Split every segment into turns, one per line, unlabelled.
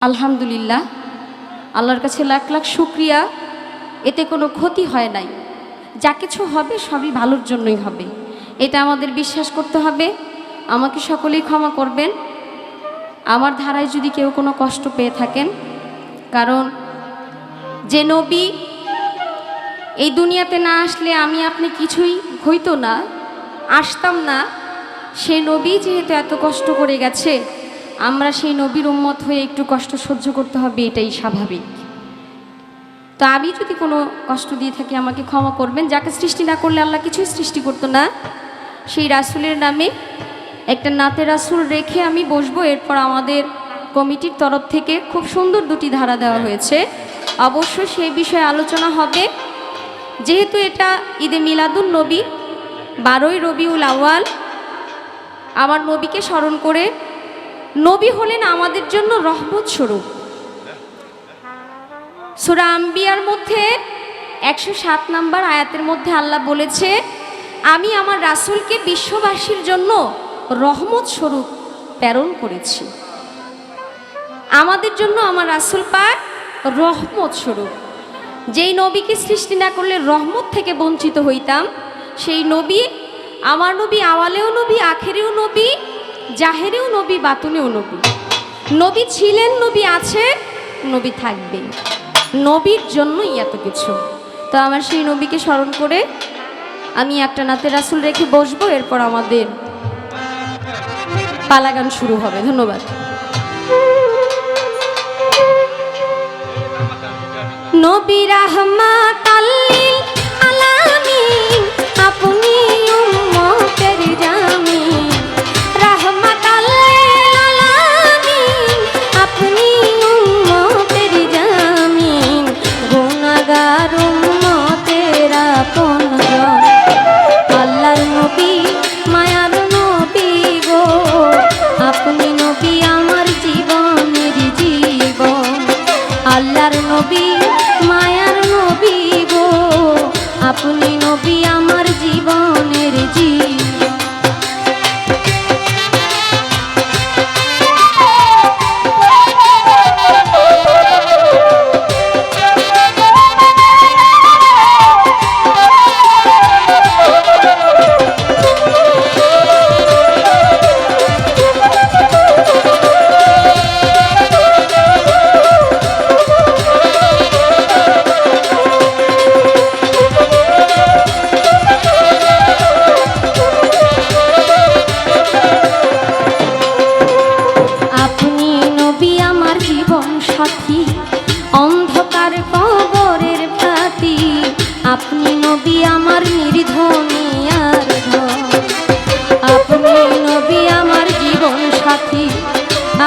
আলহামদুলিল্লাহ, আল্লাহর কাছে লাখ লাখ শুক্রিয়া। এতে কোনো ক্ষতি হয় নাই। যা কিছু হবে সবই ভালোর জন্যই হবে। এটা আমাদের বিশ্বাস করতে হবে। আমাকে সকলেই ক্ষমা করবেন। আমার ধারায় যদি কেউ কোনো কষ্ট পেয়ে থাকেন, কারণ যে নবী এই দুনিয়াতে না আসলে আমি আপনি কিছুই হইতো না, আসতাম না সেই নবী যেহেতু এত কষ্ট করে গেছে আমরা সেই নবীর উম্মত হয়ে একটু কষ্ট সহ্য করতে হবে, এটাই স্বাভাবিক। তো আমি যদি কোনো কষ্ট দিয়ে থাকি, আমাকে ক্ষমা করবেন। যাকে সৃষ্টি না করলে আল্লাহ কিছুই সৃষ্টি করতো না। সেই রাসুলের নামে একটা নাতে রাসুল রেখে আমি বসবো। এরপর আমাদের কমিটির তরফ থেকে খুব সুন্দর দুটি ধারা দেওয়া হয়েছে। অবশ্য সেই বিষয়ে আলোচনা হবে। যেহেতু এটা ঈদে মিলাদুল নবী, বারোই রবিউল আওয়াল আমার নবীকে স্মরণ করে নবী হলেন আমাদের জন্য রহমত স্বরূপ। সুরা আম্বিয়ার মধ্যে একশো সাত নাম্বার আয়াতের মধ্যে আল্লাহ বলেছে, আমি আমার রাসূলকে বিশ্ববাসীর জন্য রহমত স্বরূপ প্রেরণ করেছি। আমাদের জন্য আমার রাসূল পাক রহমত স্বরূপ। যেই নবীকে সৃষ্টি না করলে রহমত থেকে বঞ্চিত হইতাম, সেই নবী আমার নবী আওয়ালেও নবী, আখেরেও নবী জাহেরেও নবী বাতুনেও নবী। নবী ছিলেন, নবী আছে, নবী থাকবে নবীর জন্যই এত কিছু। তো আমার সেই নবীকে স্মরণ করে আমি একটা নাতে রাসুল রেখে বসবো, এরপর আমাদের পালাগান শুরু হবে। ধন্যবাদ। নবী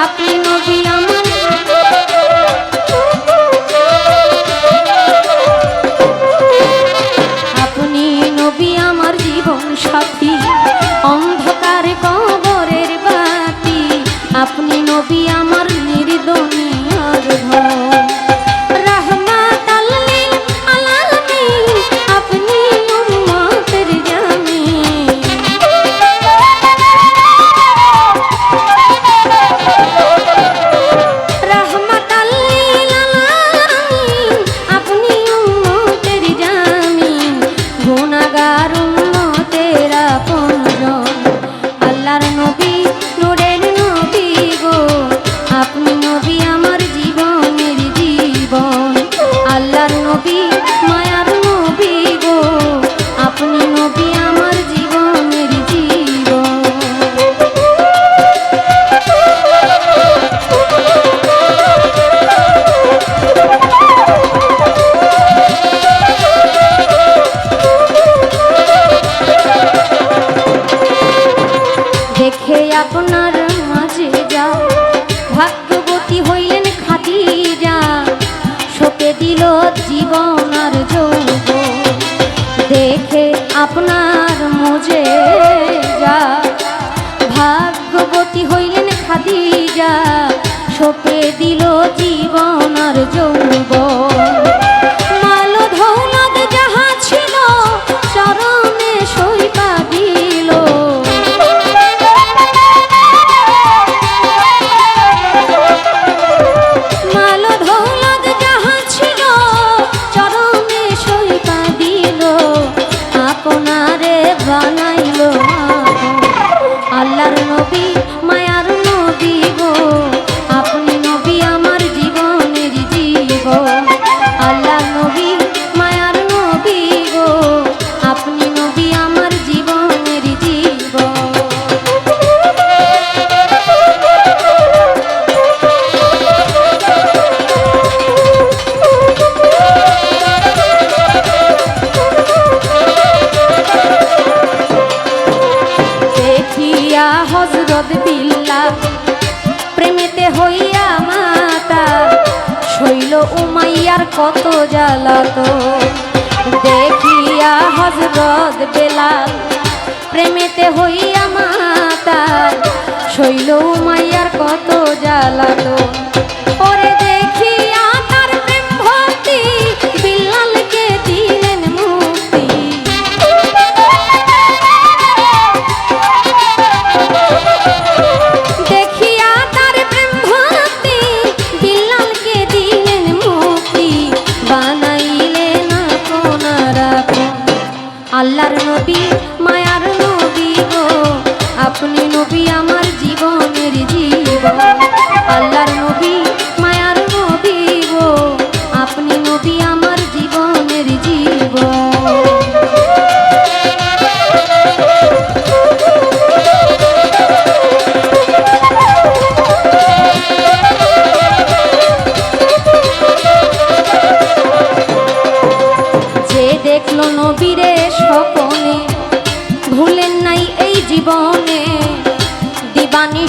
আপনি নবী আমার আপনি নবী আমার জীবন সাথী দিল জীবন আর যৌব দেখে আপনার মজে যা। ভাগ্যবতী হইলেন খাদিজা সপে দিল জীবন আর যৌব কত জ্বালাত দেখিয়া হজরত বেলাল প্রেমেতে হইয়া মাতাল শৈল মাইয়ার কত জ্বালাতো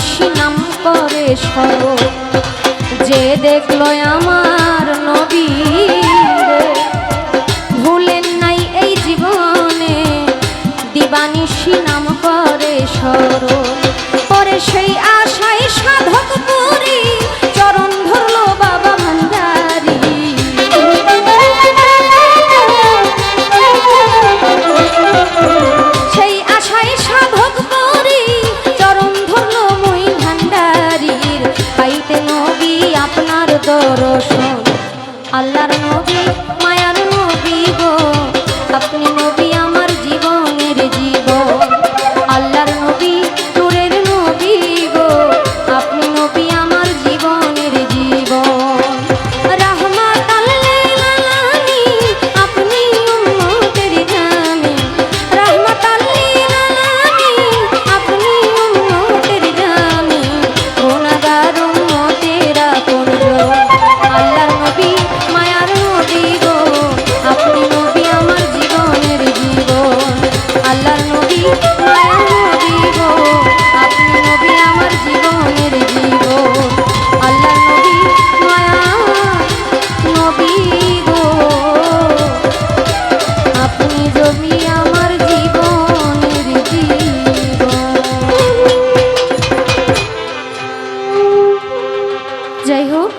বেশি নাম করে সর। যে দেখল আমার নবী ভুলেন নাই এই জীবনে, দিবানিশি নাম করে সর। পরে সেই আশা